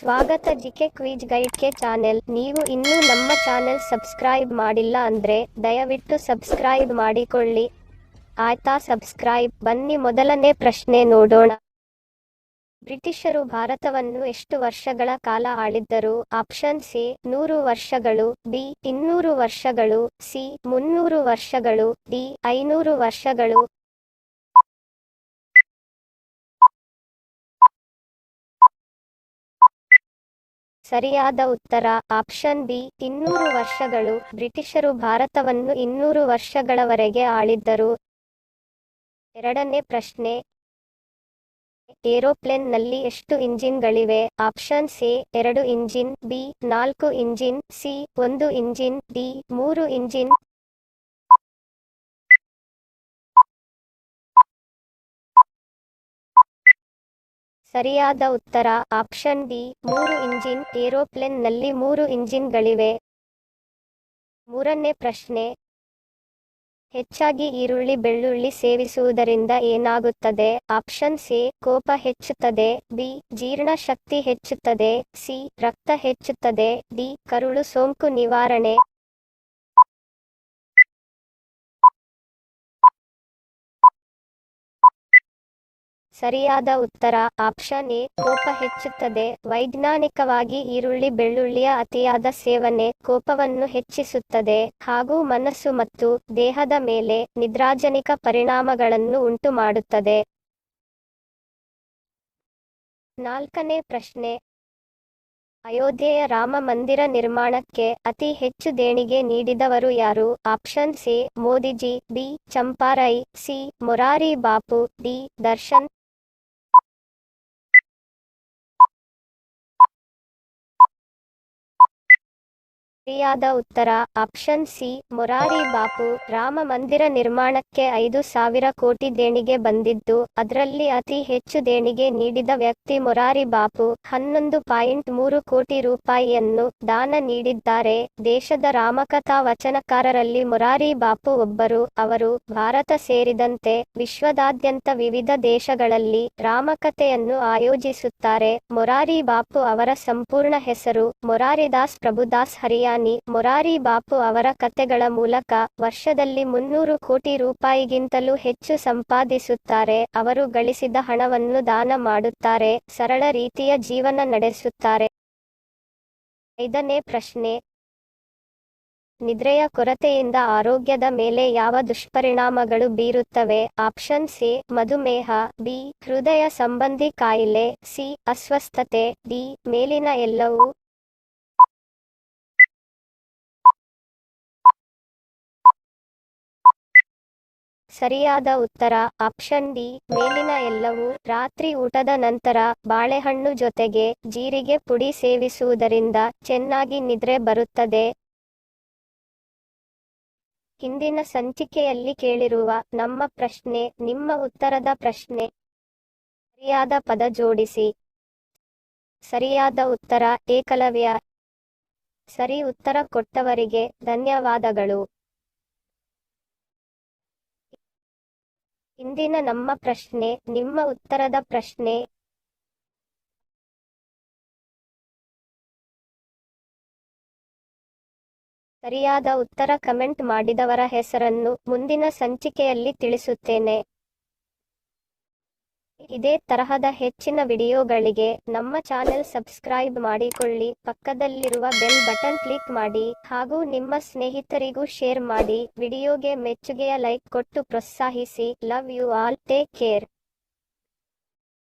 ಸ್ವಾಗತ GK quiz guide ಕೆ channel. ನೀವು ಇನ್ನೂ ನಮ್ಮ ಚಾನೆಲ್ ಸಬ್ಸ್ಕ್ರೈಬ್ ಮಾಡಿಲ್ಲ ಅಂದ್ರೆ ದಯವಿಟ್ಟು ಸಬ್ಸ್ಕ್ರೈಬ್ ಮಾಡಿಕೊಳ್ಳಿ. ಆಯ್ತಾ ಸಬ್ಸ್ಕ್ರೈಬ್? ಬನ್ನಿ ಮೊದಲನೇ ಪ್ರಶ್ನೆ ನೋಡೋಣ. ಬ್ರಿಟಿಷರು ಭಾರತವನ್ನು ಎಷ್ಟು ವರ್ಷಗಳ ಕಾಲ ಆಳಿದ್ದರು? ಆಪ್ಷನ್ ಸಿ, ನೂರು ವರ್ಷಗಳು. ಬಿ, ಇನ್ನೂರು ವರ್ಷಗಳು. ಸಿ, ಮುನ್ನೂರು ವರ್ಷಗಳು. ಡಿ, ಐನೂರು ವರ್ಷಗಳು. ಸರಿಯಾದ ಉತ್ತರ. ಆಪ್ಷನ್ ಬಿ, ಇನ್ನೂರು ವರ್ಷಗಳು. ಬ್ರಿಟಿಷರು ಭಾರತವನ್ನು ಇನ್ನೂರು ವರ್ಷಗಳವರೆಗೆ ಆಳಿದ್ದರು. ಎರಡನೇ ಪ್ರಶ್ನೆ. ಏರೋಪ್ಲೇನ್ನಲ್ಲಿ ಎಷ್ಟು ಇಂಜಿನ್ಗಳಿವೆ? ಆಪ್ಷನ್ ಸಿ ಎರಡು ಇಂಜಿನ್, ಬಿ, ನಾಲ್ಕು ಇಂಜಿನ್, ಸಿ, ಒಂದು ಇಂಜಿನ್, ಡಿ, ಮೂರು ಇಂಜಿನ್ ಸರಿಯಾದ ಉತ್ತರ. ಆಪ್ಷನ್ ಡಿ ಮೂರು ಇಂಜಿನ್ ಏರೋಪ್ಲೇನ್ನಲ್ಲಿ ಮೂರು ಇಂಜಿನ್ಗಳಿವೆ. ಮೂರನೇ ಪ್ರಶ್ನೆ, ಹೆಚ್ಚಾಗಿ ಈರುಳ್ಳಿ, ಬೆಳ್ಳುಳ್ಳಿ ಸೇವಿಸುವುದರಿಂದ ಏನಾಗುತ್ತದೆ? ಆಪ್ಷನ್ ಸಿ, ಕೋಪ ಹೆಚ್ಚುತ್ತದೆ. ಬಿ, ಜೀರ್ಣಶಕ್ತಿ ಹೆಚ್ಚುತ್ತದೆ. ಸಿ, ರಕ್ತ ಹೆಚ್ಚುತ್ತದೆ. ಡಿ, ಕರುಳು ಸೋಂಕು ನಿವಾರಣೆ. ಸರಿಯಾದ ಉತ್ತರ. ಆಪ್ಷನ್ ಎ, ಕೋಪ ಹೆಚ್ಚುತ್ತದೆ. ವೈಜ್ಞಾನಿಕವಾಗಿ ಈರುಳ್ಳಿ ಬೆಳ್ಳುಳ್ಳಿಯ ಅತಿಯಾದ ಸೇವನೆ ಕೋಪವನ್ನು ಹೆಚ್ಚಿಸುತ್ತದೆ. ಹಾಗೂ ಮನಸ್ಸು ಮತ್ತು ದೇಹದ ಮೇಲೆ ನಿದ್ರಾಜನಿಕ ಪರಿಣಾಮಗಳನ್ನು ಉಂಟು ಮಾಡುತ್ತದೆ ನಾಲ್ಕನೇ ಪ್ರಶ್ನೆ. ಅಯೋಧ್ಯೆಯ ರಾಮ ಮಂದಿರ ನಿರ್ಮಾಣಕ್ಕೆ ಅತಿ ಹೆಚ್ಚು ದೇಣಿಗೆ ನೀಡಿದವರು ಯಾರು? Option C, Modiji, B, Champarai, C, Morari Bapu, D, Darshan. ಸರಿಯಾದ ಉತ್ತರ. Option C, Morari Bapu. Rama ಮಂದಿರ ನಿರ್ಮಾಣಕ್ಕೆ ಐದು ಸಾವಿರ ಕೋಟಿ ದೇಣಿಗೆ ಬಂದಿದ್ದು, ಅದರಲ್ಲಿ ಅತಿ ಹೆಚ್ಚು ದೇಣಿಗೆ ನೀಡಿದ ವ್ಯಕ್ತಿ ಮೊರಾರಿ ಬಾಪು. ಹನ್ನೊಂದು ಪಾಯಿಂಟ್ ಮೂರು ಕೋಟಿ ರೂಪಾಯಿಯನ್ನು ದಾನ ನೀಡಿದ್ದಾರೆ. ದೇಶದ ರಾಮಕಥಾ ವಚನಕಾರರಲ್ಲಿ ಮೊರಾರಿ ಬಾಪು ಒಬ್ಬರು, ಅವರು ಭಾರತ ಸೇರಿದಂತೆ ವಿಶ್ವದಾದ್ಯಂತ ವಿವಿಧ ದೇಶಗಳಲ್ಲಿ ರಾಮಕಥೆಯನ್ನು ಆಯೋಜಿಸುತ್ತಾರೆ. ಮೊರಾರಿ ಬಾಪು ಅವರ ಸಂಪೂರ್ಣ ಹೆಸರು ಮೊರಾರಿದಾಸ್ ಪ್ರಭುದಾಸ್ ಹರಿಯಾಣಿ. ಮೊರಾರಿ ಬಾಪು ಅವರ ಕಥೆಗಳ ಮೂಲಕ ವರ್ಷದಲ್ಲಿ ಮುನ್ನೂರು ಕೋಟಿ ರೂಪಾಯಿಗಿಂತಲೂ ಹೆಚ್ಚು ಸಂಪಾದಿಸುತ್ತಾರೆ. ಅವರು ಗಳಿಸಿದ ಹಣವನ್ನು ದಾನ ಮಾಡುತ್ತಾರೆ, ಸರಳ ರೀತಿಯ ಜೀವನ ನಡೆಸುತ್ತಾರೆ. ಐದನೇ ಪ್ರಶ್ನೆ. ನಿದ್ರೆಯ ಕೊರತೆಯಿಂದ ಆರೋಗ್ಯದ ಮೇಲೆ ಯಾವ ದುಷ್ಪರಿಣಾಮಗಳು ಬೀರುತ್ತವೆ? ಆಪ್ಷನ್ ಸಿ, ಮಧುಮೇಹ ಬಿ ಹೃದಯ ಸಂಬಂಧಿ ಕಾಯಿಲೆ, ಸಿ, ಅಸ್ವಸ್ಥತೆ, ಡಿ, ಮೇಲಿನ ಎಲ್ಲವೂ. ಸರಿಯಾದ ಉತ್ತರ. ಆಪ್ಷನ್ ಡಿ, ಮೇಲಿನ ಎಲ್ಲವೂ ರಾತ್ರಿ ಊಟದ ನಂತರ ಬಾಳೆಹಣ್ಣು ಜೊತೆಗೆ ಜೀರಿಗೆ ಪುಡಿ ಸೇವಿಸುವುದರಿಂದ ಚೆನ್ನಾಗಿ ನಿದ್ರೆ ಬರುತ್ತದೆ. ಹಿಂದಿನ ಸಂಚಿಕೆಯಲ್ಲಿ ಕೇಳಿರುವ ನಮ್ಮ ಪ್ರಶ್ನೆ, ನಿಮ್ಮ ಉತ್ತರದ ಪ್ರಶ್ನೆ. ಸರಿಯಾದ ಪದ ಜೋಡಿಸಿ. ಸರಿಯಾದ ಉತ್ತರ ಏಕಲವ್ಯ. ಸರಿ ಉತ್ತರ ಕೊಟ್ಟವರಿಗೆ ಧನ್ಯವಾದಗಳು. ಇಂದಿನ ನಮ್ಮ ಪ್ರಶ್ನೆ ನಿಮ್ಮ ಉತ್ತರದ ಪ್ರಶ್ನೆ. ಸರಿಯಾದ ಉತ್ತರ ಕಮೆಂಟ್ ಮಾಡಿದವರ ಹೆಸರನ್ನು ಮುಂದಿನ ಸಂಚಿಕೆಯಲ್ಲಿ ತಿಳಿಸುತ್ತೇನೆ. ಇದೇ ತರಹದ ಹೆಚ್ಚಿನ ವಿಡಿಯೋಗಳಿಗೆ ನಮ್ಮ ಚಾನೆಲ್ ಸಬ್ಸ್ಕ್ರೈಬ್ ಮಾಡಿಕೊಳ್ಳಿ, ಪಕ್ಕದಲ್ಲಿರುವ ಬೆಲ್ ಬಟನ್ ಕ್ಲಿಕ್ ಮಾಡಿ ಹಾಗೂ ನಿಮ್ಮ ಸ್ನೇಹಿತರಿಗೂ ಶೇರ್ ಮಾಡಿ. ವಿಡಿಯೋಗೆ ಮೆಚ್ಚುಗೆಯ ಲೈಕ್ ಕೊಟ್ಟು ಪ್ರೋತ್ಸಾಹಿಸಿ. Love you all. Take care.